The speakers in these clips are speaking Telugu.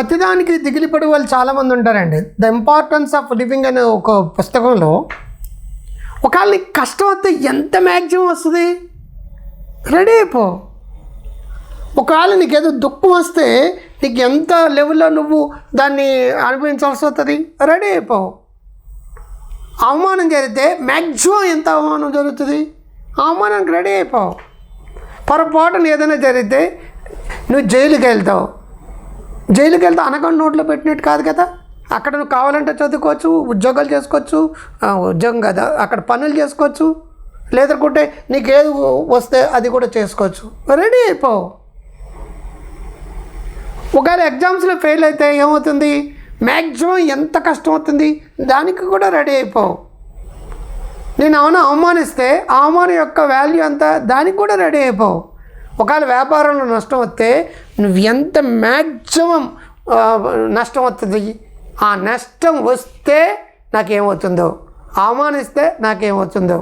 ప్రతిదానికి దిగిలిపడి వాళ్ళు చాలామంది ఉంటారండి. ద ఇంపార్టెన్స్ ఆఫ్ లివింగ్ అనే ఒక పుస్తకంలో ఒకవేళ కష్టం వస్తే ఎంత మ్యాక్సిమం వస్తుంది? రెడీ అయిపో. ఒకవేళ నీకు ఏదో దుఃఖం వస్తే నీకు ఎంత లెవెల్లో నువ్వు దాన్ని అనుభవించాల్సి వస్తుంది? రెడీ అయిపో. అవమానం జరిగితే మ్యాక్సిమం ఎంత అవమానం జరుగుతుంది? అవమానానికి రెడీ అయిపో. పొరపాటున ఏదైనా జరిగితే నువ్వు జైలుకి వెళ్తావు జైలుకి వెళ్తే అనకుండా నోట్లో పెట్టినట్టు కాదు కదా? అక్కడ నువ్వు కావాలంటే చదువుకోవచ్చు ఉద్యోగాలు చేసుకోవచ్చు ఉద్యోగం కదా? అక్కడ పనులు చేసుకోవచ్చు లేదనుకుంటే నీకు ఏది వస్తే అది కూడా చేసుకోవచ్చు. రెడీ అయిపోవు ఒకవేళ ఎగ్జామ్స్లో ఫెయిల్ అయితే ఏమవుతుంది? మ్యాక్సిమం ఎంత కష్టం అవుతుంది దానికి కూడా రెడీ అయిపోవు నేను అవును అవమానిస్తే అవమానం యొక్క వాల్యూ అంతా దానికి కూడా రెడీ అయిపోవు ఒకవేళ వ్యాపారంలో నష్టం వస్తే నువ్వు ఎంత మ్యాక్సిమం నష్టం వస్తుంది? ఆ నష్టం వస్తే నాకేమవుతుందో? అవమానిస్తే నాకేమవుతుందో?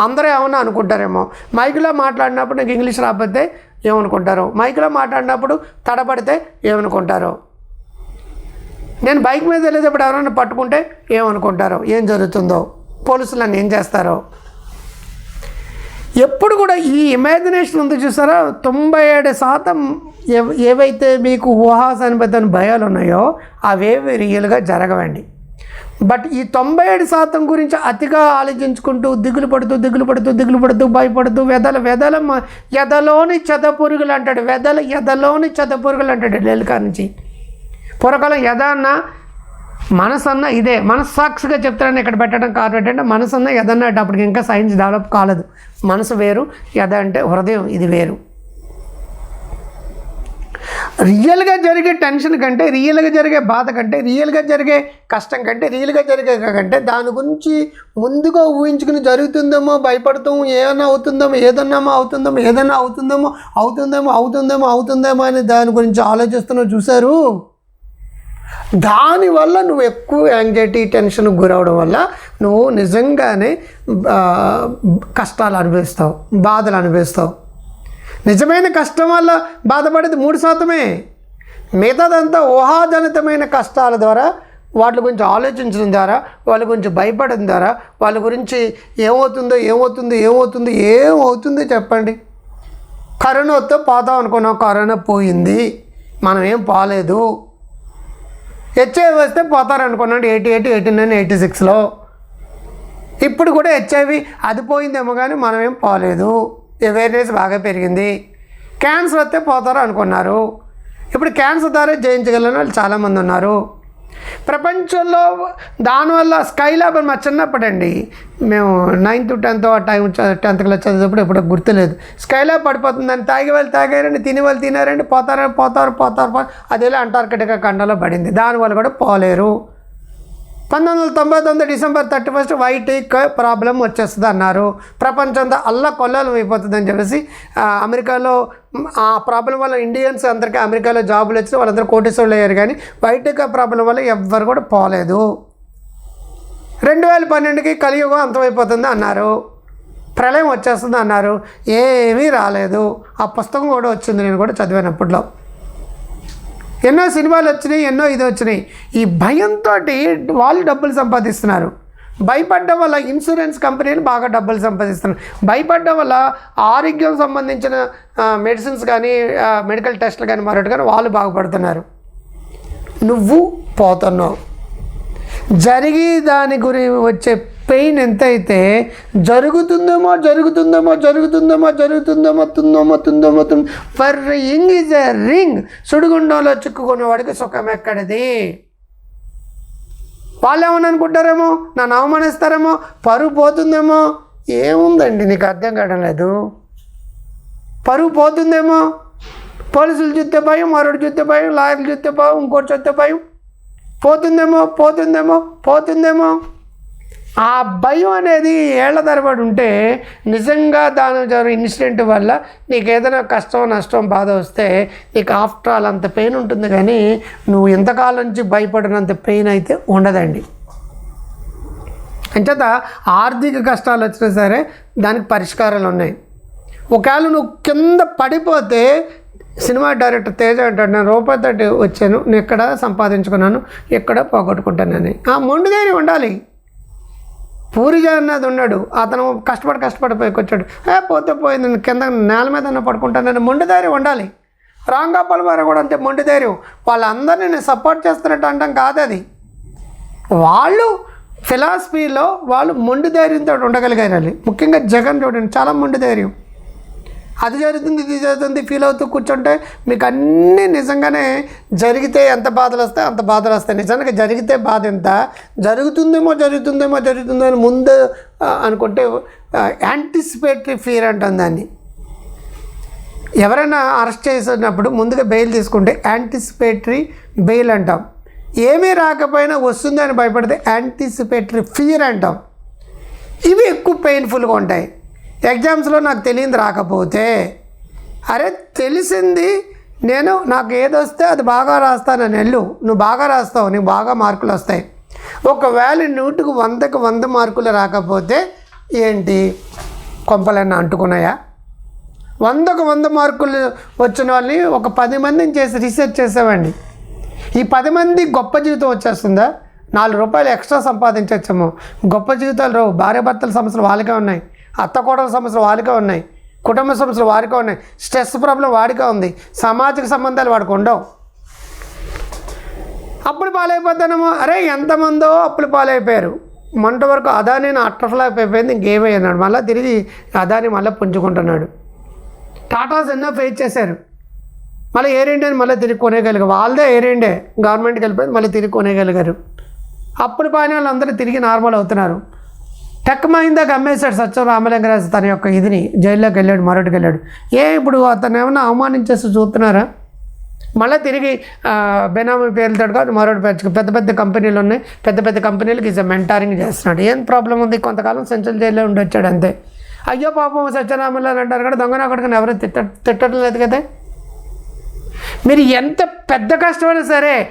అందరూ ఏమన్నా అనుకుంటారేమో? మైక్లో మాట్లాడినప్పుడు నీకు ఇంగ్లీష్ రాకపోతే ఏమనుకుంటారు? మైక్లో మాట్లాడినప్పుడు తడబడితే ఏమనుకుంటారు? నేను బైక్ మీద వెళ్ళేటప్పుడు ఎవరైనా పట్టుకుంటే ఏమనుకుంటారు? ఏం జరుగుతుందో? పోలీసులు నన్ను ఏం చేస్తారో? ఎప్పుడు కూడా ఈ ఇమాజినేషన్ ఉంది చూసారా? తొంభై ఏడు శాతం ఏవైతే మీకు ఊహాసనిబద్ధమైన భయాలు ఉన్నాయో అవేవి రియల్గా జరగవండి. బట్ ఈ తొంభై ఏడు శాతం గురించి అతిగా ఆలోచించుకుంటూ దిగులు పడుతూ దిగులు పడుతూ దిగులు పడుతూ భయపడుతూ వెదల వెదల ఎదలోని చెద పురుగులు అంటాడు వెదల ఎదలోని చెద పురుగులు అంటాడు డెలికా నుంచి. పూర్వకాలం ఎదన్నా మనసు అన్న ఇదే మనస్సాక్షిగా చెప్తారని ఇక్కడ పెట్టడం కారణం ఏంటంటే మనసు అన్న ఎదన్నటప్పటికి ఇంకా సైన్స్ డెవలప్ కాలేదు. మనసు వేరు ఎద అంటే హృదయం ఇది వేరు. రియల్గా జరిగే టెన్షన్ కంటే రియల్గా జరిగే బాధ కంటే రియల్గా జరిగే కష్టం కంటే రియల్గా జరిగే కంటే దాని గురించి ముందుగా ఊహించుకుని జరుగుతుందేమో భయపడతాము ఏమైనా అవుతుందేమో ఏదన్నామో అవుతుందేమో ఏదన్నా అవుతుందేమో అవుతుందేమో అవుతుందేమో అవుతుందేమో అని దాని గురించి ఆలోచిస్తున్నా చూశారు? దానివల్ల నువ్వు ఎక్కువ యాంగ్జైటీ టెన్షన్ గురవడం వల్ల నువ్వు నిజంగానే కష్టాలు అనుభవిస్తావు బాధలు అనుభవిస్తావు. నిజమైన కష్టం వల్ల బాధపడేది మూడు శాతమే. మిగతాదంతా ఊహాజనితమైన కష్టాల ద్వారా వాటి గురించి ఆలోచించడం ద్వారా వాళ్ళ గురించి భయపడడం ద్వారా వాళ్ళ గురించి ఏమవుతుందో ఏమవుతుందో ఏమవుతుందో ఏమవుతుందో చెప్పండి. కరోనాతో పోతాం అనుకున్నాం కరోనా పోయింది. మనం ఏం పోలేదు. హెచ్ఐవి వస్తే పోతారనుకున్నాడు eighty eight eighty nine eighty సిక్స్లో. ఇప్పుడు కూడా హెచ్ఐవి అది పోయిందేమో కానీ మనం ఏం పోలేదు. అవేర్నెస్ బాగా పెరిగింది. క్యాన్సర్ వస్తే పోతారు అనుకున్నారు ఇప్పుడు క్యాన్సర్ ద్వారా జయించగలిగిన వాళ్ళు చాలామంది ఉన్నారు. ప్రపంచంలో దానివల్ల స్కైలాబ్ అని మా చిన్నప్పుడండి. మేము నైన్త్ టెన్త్ ఆ టైం టెన్త్ క్లాస్ చదివేటప్పుడు ఎప్పుడు గుర్తులేదు. స్కైలాబ్ పడిపోతుందని తాగి వాళ్ళు తాగారండి తిని వాళ్ళు తినారండి పోతారు పోతారు పోతారు అదేలా అంటార్కిటికా ఖండంలో పడింది. దానివల్ల కూడా పోలేరు. పంతొమ్మిది వందల తొంభై తొమ్మిది డిసెంబర్ థర్టీ ఫస్ట్ వైట్ ప్రాబ్లం వచ్చేస్తుంది అన్నారు. ప్రపంచంతో అల్ల కొల్లాలం అయిపోతుందని చెప్పేసి అమెరికాలో ఆ ప్రాబ్లం వల్ల ఇండియన్స్ అందరికీ అమెరికాలో జాబులు వచ్చి వాళ్ళందరూ కోటేశ్వర్లు అయ్యారు కానీ వైట్ ప్రాబ్లం వల్ల ఎవ్వరు కూడా పోలేదు. రెండు వేల పన్నెండుకి కలియుగం అంతమైపోతుంది అన్నారు. ప్రళయం వచ్చేస్తుంది అన్నారు. ఏమీ రాలేదు. ఆ పుస్తకం కూడా వచ్చింది నేను కూడా చదివాను అప్పట్లో. ఎన్నో సినిమాలు వచ్చినాయి ఎన్నో ఇది వచ్చినాయి. ఈ భయంతో వాళ్ళు డబ్బులు సంపాదిస్తున్నారు. భయపడడం వల్ల ఇన్సూరెన్స్ కంపెనీలు బాగా డబ్బులు సంపాదిస్తున్నారు. భయపడడం వల్ల ఆరోగ్యం సంబంధించిన మెడిసిన్స్ కానీ మెడికల్ టెస్టులు కానీ మరొకటి కానీ వాళ్ళు బాగుపడుతున్నారు. నువ్వు పోతున్నావు. జరిగి దాని గురి వచ్చే పెయిన్ ఎంత అయితే జరుగుతుందేమో జరుగుతుందేమో జరుగుతుందేమో జరుగుతుందేమో తుందేమో తుందేమో మొత్తం worrying is a ring. సుడిగుండంలో చిక్కుకున్న వాడికి సుఖం ఎక్కడిది? వాళ్ళు ఏమని అనుకుంటారేమో? నన్ను అవమానిస్తారేమో? పరువు పోతుందేమో? ఏముందండి నీకు అర్థం కావడం లేదు. పరువు పోతుందేమో? పోలీసులు చూస్తే భయం మరొకటి చూస్తే భయం లాయర్లు చూస్తే భయం ఇంకోటి చూస్తే భయం. పోతుందేమో పోతుందేమో పోతుందేమో. ఆ భయం అనేది ఏళ్ళ తరబడి ఉంటే నిజంగా దాని జరిగిన ఇన్సిడెంట్ వల్ల నీకు ఏదైనా కష్టం నష్టం బాధ వస్తే నీకు ఆఫ్టర్ ఆల్ అంత పెయిన్ ఉంటుంది కానీ నువ్వు ఇంతకాలం నుంచి భయపడినంత పెయిన్ అయితే ఉండదండి. అంచేత ఆర్థిక కష్టాలు వచ్చినా సరే దానికి పరిష్కారాలు ఉన్నాయి. ఒకవేళ నువ్వు కింద పడిపోతే సినిమా డైరెక్టర్ తేజ అంటాడు నేను రూపాయి వచ్చాను నేను ఎక్కడ సంపాదించుకున్నాను ఎక్కడ పోగొట్టుకుంటానని. ఆ మొండిదేని ఉండాలి. పూరి జగన్నాథ్ ఉన్నాడు. అతను కష్టపడి కష్టపడి పైకొచ్చాడు. ఏ పోతే పోయింది. నేను కింద నేల మీద పడుకుంటానని మొండి ధైర్యం ఉండాలి. రాంగోపాల్ వారు కూడా అంతే మొండి ధైర్యం. వాళ్ళందరినీ నేను సపోర్ట్ చేస్తున్నట్టు అంటాం కాదు అది. వాళ్ళు ఫిలాసఫీలో వాళ్ళు మొండి ధైర్యంతో ఉండగలిగారు ముఖ్యంగా జగన్ చూడండి చాలా మొండి ధైర్యం. అది జరుగుతుంది ఇది జరుగుతుంది ఫీల్ అవుతూ కూర్చుంటే మీకు అన్నీ నిజంగానే జరిగితే ఎంత బాధలు వస్తాయి అంత బాధలు వస్తాయి. నిజంగా జరిగితే బాధ ఎంత? జరుగుతుందేమో జరుగుతుందేమో జరుగుతుందో అని ముందు అనుకుంటే యాంటిసిపేటరీ ఫీర్ అంటాం దాన్ని. ఎవరైనా అరెస్ట్ చేసినప్పుడు ముందుగా బెయిల్ తీసుకుంటే యాంటిసిపేటరీ బెయిల్ అంటాం. ఏమీ రాకపోయినా వస్తుందని భయపడితే యాంటిసిపేటరీ ఫియర్ అంటాం. ఇవి ఎక్కువ పెయిన్ఫుల్గా ఉంటాయి. ఎగ్జామ్స్లో నాకు తెలియంది రాకపోతే. అరే తెలిసింది నేను నాకు ఏది వస్తే అది బాగా రాస్తానని వెళ్ళు. నువ్వు బాగా రాస్తావు నీకు బాగా మార్కులు వస్తాయి. ఒకవేళ నూటికి వందకు వంద మార్కులు రాకపోతే ఏంటి? కొంపలన్నీ అంటుకున్నాయా? వందకు వంద మార్కులు వచ్చిన వాళ్ళని ఒక పది మందిని చేసి రీసెర్చ్ చేసామండి. ఈ పది మంది గొప్ప జీవితం వచ్చేస్తుందా? నాలుగు రూపాయలు ఎక్స్ట్రా సంపాదించవచ్చేమో గొప్ప జీవితాలు రావు. భార్య భర్తల సమస్యలు వాళ్ళకే ఉన్నాయి. అత్త కోడల సమస్యలు వారికే ఉన్నాయి కుటుంబ సమస్యలు వారికే ఉన్నాయి స్ట్రెస్ ప్రాబ్లం వాడికే ఉంది సామాజిక సంబంధాలు వాడికి ఉండవు. అప్పులు పాలైపోతానేమో? అరే ఎంతమందో అప్పులు పాలైపోయారు. మొన్నటి వరకు అదాని అట్రఫ్లాప్ అయిపోయింది ఇంకేమైనాడు మళ్ళీ తిరిగి అదాని మళ్ళీ పుంజుకుంటున్నాడు. టాటాస్ ఎన్నో ఫేస్ చేశారు. మళ్ళీ ఎయిర్ ఇండియాని మళ్ళీ తిరిగి కొనేయగలిగారు. వాళ్ళదే ఎయిర్ ఇండియా గవర్నమెంట్కి వెళ్ళిపోయింది మళ్ళీ తిరిగి కొనేయగలిగారు. అప్పుడు పైన వాళ్ళందరూ తిరిగి నార్మల్ అవుతున్నారు. టెక్ మహిందాకి అమ్మేశాడు సత్యం రామలింగరాజు తన యొక్క ఇదిని జైల్లోకి వెళ్ళాడు మరొకటికి వెళ్ళాడు. ఏ ఇప్పుడు అతను ఏమన్నా అవమానించేసి చూస్తున్నారా? మళ్ళీ తిరిగి బెనామీ పేర్లతో కాదు మరొకటి పెంచుకో పెద్ద పెద్ద కంపెనీలు ఉన్నాయి. పెద్ద పెద్ద కంపెనీలకు ఇస్ మెంటారింగ్ చేస్తున్నాడు. ఏం ప్రాబ్లం ఉంది? కొంతకాలం సెంట్రల్ జైల్లో ఉండి వచ్చాడు అంతే. అయ్యో పాపం సత్యనామల్లా అంటారు కదా దొంగన అక్కడికి ఎవరు తిట్ట తిట్టడం లేదు కదా? మీరు ఎంత పెద్ద కష్టమైనా సరే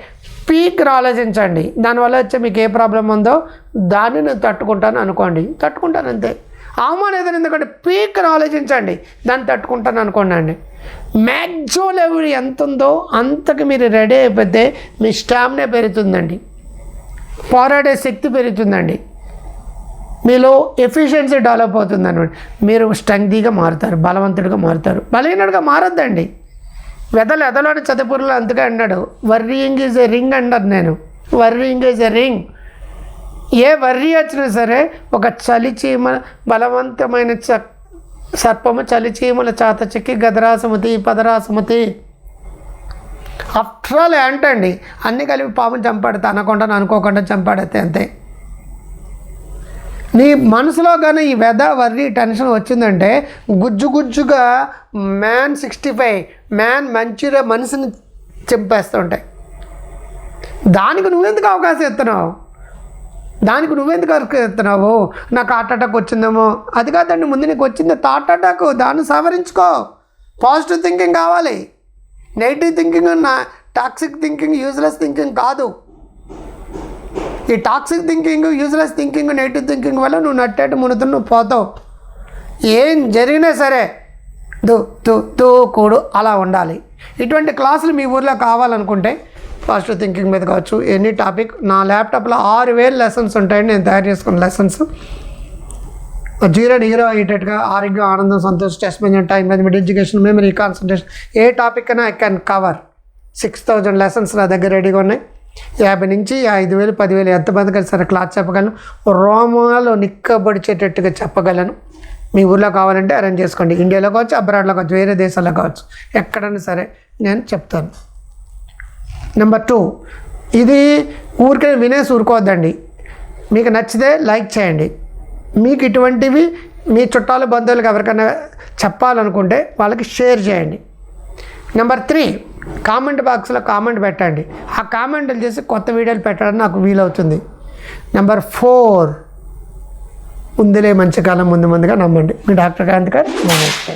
పీక్ ఆలోచించండి దానివల్ల వచ్చే మీకు ఏ ప్రాబ్లం ఉందో దాన్ని నేను తట్టుకుంటాను అనుకోండి. తట్టుకుంటాను అంతే. అవమానం ఏదైనా ఎందుకంటే పీక్ని ఆలోచించండి దాన్ని తట్టుకుంటాను అనుకోండి అండి. మ్యాక్సిమం లెవెల్ ఎంత ఉందో అంతకు మీరు రెడీ అయిపోతే మీ స్టామినా పెరుగుతుందండి. పోరాడే శక్తి పెరుగుతుందండి. మీలో ఎఫిషియన్సీ డెవలప్ అవుతుంది అనమాట మీరు స్ట్రెంగ్దీగా మారుతారు బలవంతుడిగా మారుతారు. బలహీనుడిగా మారద్దండి. వెదలు ఎదలోని చదువుపురులు అంతగా అన్నాడు. వర్రింగ్ ఈజ్ ఎ రింగ్ అన్నారు నేను. Worrying is a ring. A worry వచ్చినా సరే ఒక చలిచీమ బలవంతమైన చ సర్పము చలిచీమల చాత చెక్కి గదరాసుమతి పదరాసుమతి ఆఫ్టర్ ఆల్ ఏంటండి? అన్నీ కలిపి పాపం చంపాడు అనకుండా అనుకోకుండా చంపాడైతే అంతే. నీ మనసులో కానీ ఈ వెద వర్రీ టెన్షన్ వచ్చిందంటే గుజ్జు గుజ్జుగా మ్యాన్ సిక్స్టీ ఫైవ్ మ్యాన్ మంచిగా మనసుని చెప్పేస్తుంటాయి దానికి నువ్వెందుకు అవకాశం ఇస్తున్నావు? దానికి నువ్వెందుకు అవకాశం ఇస్తున్నావు? నాకు హార్ట్ అటాక్ వచ్చిందేమో. అది కాదండి ముందు నీకు వచ్చింది థాట్ అటాక్. దాన్ని సవరించుకో. పాజిటివ్ థింకింగ్ కావాలి. నెగిటివ్ థింకింగ్ నా టాక్సిక్ థింకింగ్ యూజ్లెస్ థింకింగ్ కాదు. ఈ toxic thinking useless thinking negative thinking వల్ల నువ్వు నట్టేట మునుతు నువ్వు పోతావు. ఏం జరిగినా సరే దు తు తూ అలా ఉండాలి. ఇటువంటి క్లాసులు మీ ఊర్లో కావాలనుకుంటే పాజిటివ్ థింకింగ్ మీద కావచ్చు. ఎనీ టాపిక్ నా ల్యాప్టాప్లో ఆరు వేలు లెసన్స్ ఉంటాయండి నేను తయారు చేసుకున్న లెసన్స్ జీరో హీరో అయ్యేటట్టుగా ఆరోగ్యం ఆనందం సంతోషం stress management time management education memory concentration ఏ టాపిక్ అయినా I can cover six thousand lessons నా దగ్గర రెడీగా ఉన్నాయి. యాభై నుంచి ఐదు వేలు పదివేలు ఎంతమంది కలిసి సరే క్లాత్ చెప్పగలను. రోమాలు నిక్కబడిచేటట్టుగా చెప్పగలను. మీ ఊర్లో కావాలంటే అరేంజ్ చేసుకోండి. ఇండియాలో కావచ్చు అబ్రాడ్లో కావచ్చు వేరే దేశాల్లో కావచ్చు. ఎక్కడైనా సరే నేను చెప్తాను. నెంబర్ టూ ఇది ఊరికే వినేసి ఊరుకోవద్దండి. మీకు నచ్చితే లైక్ చేయండి. మీకు ఇటువంటివి మీ చుట్టాలు బంధువులకు ఎవరికైనా చెప్పాలనుకుంటే వాళ్ళకి షేర్ చేయండి. నెంబర్ త్రీ కామెంట్ బాక్స్లో కామెంట్ పెట్టండి. ఆ కామెంట్లు చేసి కొత్త వీడియోలు పెట్టడం నాకు వీలవుతుంది. నెంబర్ ఫోర్ ఉందిలే మంచి కాలం ముందు ముందుగా నమ్మండి. మీ డాక్టర్ కాంతి గారు నమస్తే.